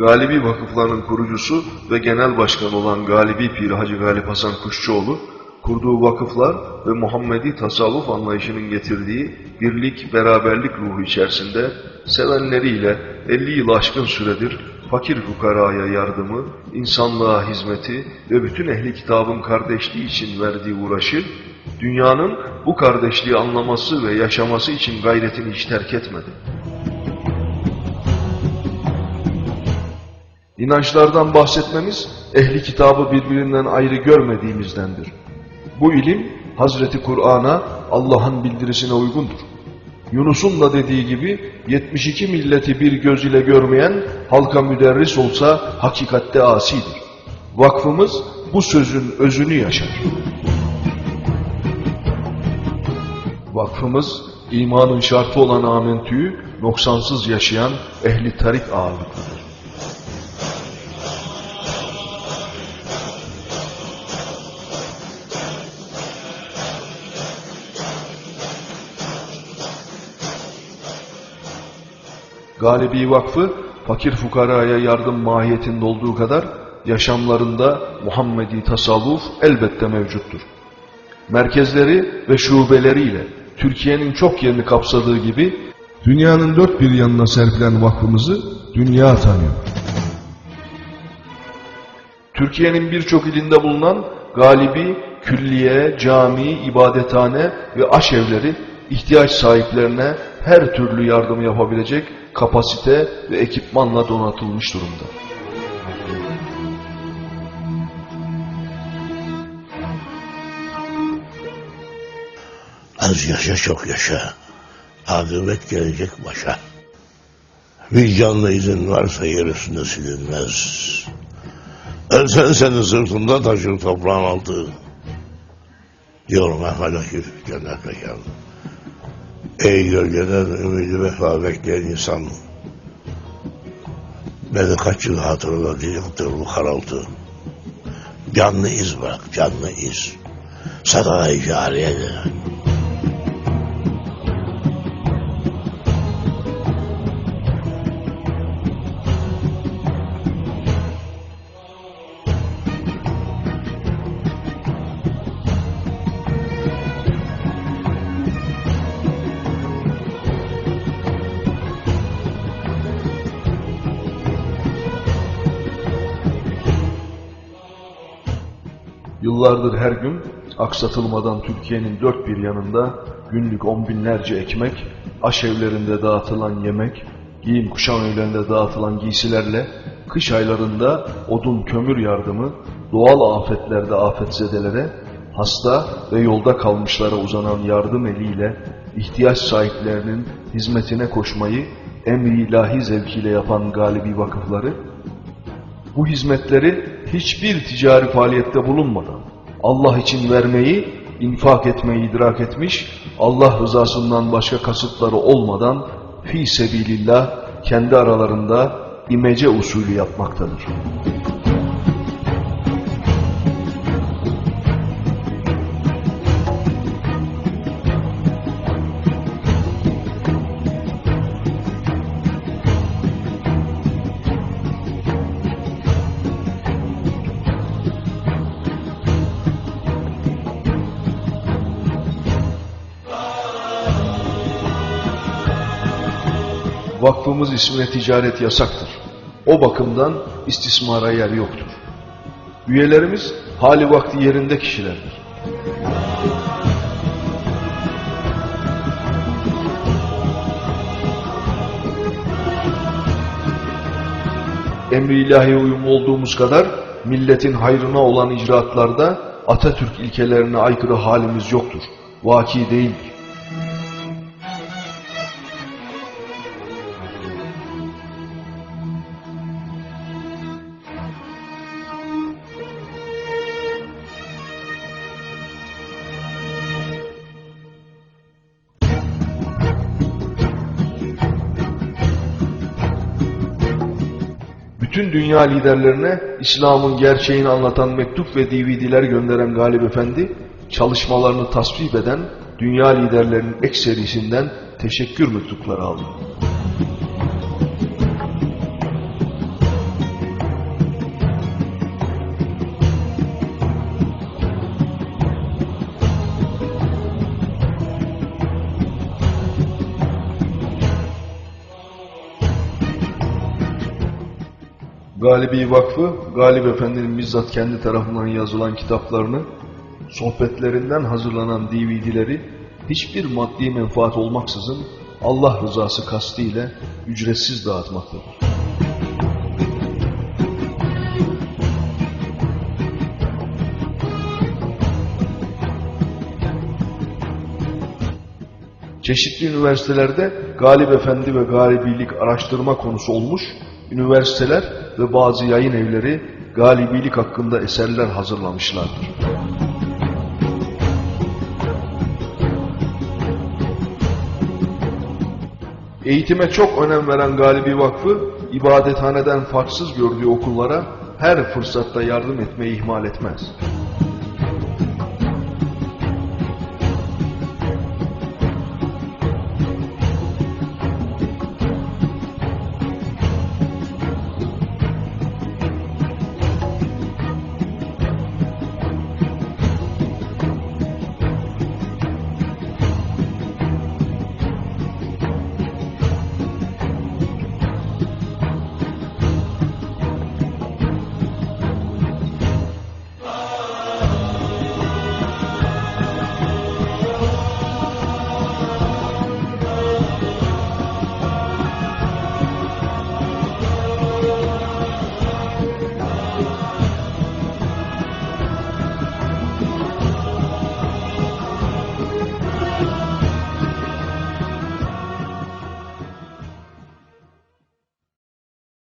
Galibi Vakıflarının kurucusu ve genel başkanı olan Galibi Pir Hacı Galip Hasan Kuşçuoğlu, kurduğu vakıflar ve Muhammedi tasavvuf anlayışının getirdiği birlik, beraberlik ruhu içerisinde sevenleriyle 50 yıl aşkın süredir fakir fukaraya yardımı, insanlığa hizmeti ve bütün ehli kitabın kardeşliği için verdiği uğraşı, dünyanın bu kardeşliği anlaması ve yaşaması için gayretini hiç terk etmedi. İnançlardan bahsetmemiz, ehli kitabı birbirinden ayrı görmediğimizdendir. Bu ilim, Hazreti Kur'an'a, Allah'ın bildirisine uygundur. Yunus'un da dediği gibi 72 milleti bir göz ile görmeyen halka müderris olsa hakikatte asidir. Vakfımız bu sözün özünü yaşar. Vakfımız imanın şartı olan amentüyü noksansız yaşayan ehli tarik ağırlıklıdır. Galibi Vakfı fakir fukaraya yardım mahiyetinde olduğu kadar yaşamlarında Muhammedi tasavvuf elbette mevcuttur. Merkezleri ve şubeleriyle Türkiye'nin çok yerini kapsadığı gibi dünyanın dört bir yanına serpilen vakfımızı dünya tanıyor. Türkiye'nin birçok ilinde bulunan galibi, külliye, cami, ibadethane ve aşevleri ihtiyaç sahiplerine her türlü yardım yapabilecek kapasite ve ekipmanla donatılmış durumda. Az yaşa çok yaşa. Akıbet gelecek başa. Bir canlı izin varsa yer üstünde silinmez. Ölsen seni sırtında taşır toprağın altı. Yorma halaki cennet mekan. Ey gölgeden ümidi vefa bekleyen insan. Beni kaç yıl hatırla diyecektir bu karaltı. Canlı iz bırak, canlı iz. Sadaka-i cariye Yıllardır her gün aksatılmadan Türkiye'nin dört bir yanında günlük on binlerce ekmek, aşevlerinde dağıtılan yemek, giyim kuşam evlerinde dağıtılan giysilerle kış aylarında odun kömür yardımı, doğal afetlerde afetzedelere, hasta ve yolda kalmışlara uzanan yardım eliyle ihtiyaç sahiplerinin hizmetine koşmayı emri ilahi zevkiyle yapan galibi vakıfları, bu hizmetleri hiçbir ticari faaliyette bulunmadan Allah için vermeyi, infak etmeyi idrak etmiş, Allah rızasından başka kasıtları olmadan fi sebilillah kendi aralarında imece usulü yapmaktadır. Vakfımız ismine ticaret yasaktır. O bakımdan istismara yer yoktur. Üyelerimiz hali vakti yerinde kişilerdir. Emri ilahi uyumlu olduğumuz kadar milletin hayrına olan icraatlarda Atatürk ilkelerine aykırı halimiz yoktur. Vaki değildir. Bütün dünya liderlerine İslam'ın gerçeğini anlatan mektup ve DVD'ler gönderen Galip Efendi, çalışmalarını tasvip eden dünya liderlerinin ekserisinden teşekkür mektupları aldı. Galibi Vakfı, Galip Efendi'nin bizzat kendi tarafından yazılan kitaplarını, sohbetlerinden hazırlanan DVD'leri hiçbir maddi menfaat olmaksızın Allah rızası kastıyla ücretsiz dağıtmaktadır. Çeşitli üniversitelerde Galip Efendi ve Galibilik araştırma konusu olmuş, üniversiteler ve bazı yayın evleri Galibilik hakkında eserler hazırlamışlardır. Eğitime çok önem veren Galibi Vakfı, ibadethaneden farksız gördüğü okullara her fırsatta yardım etmeyi ihmal etmez.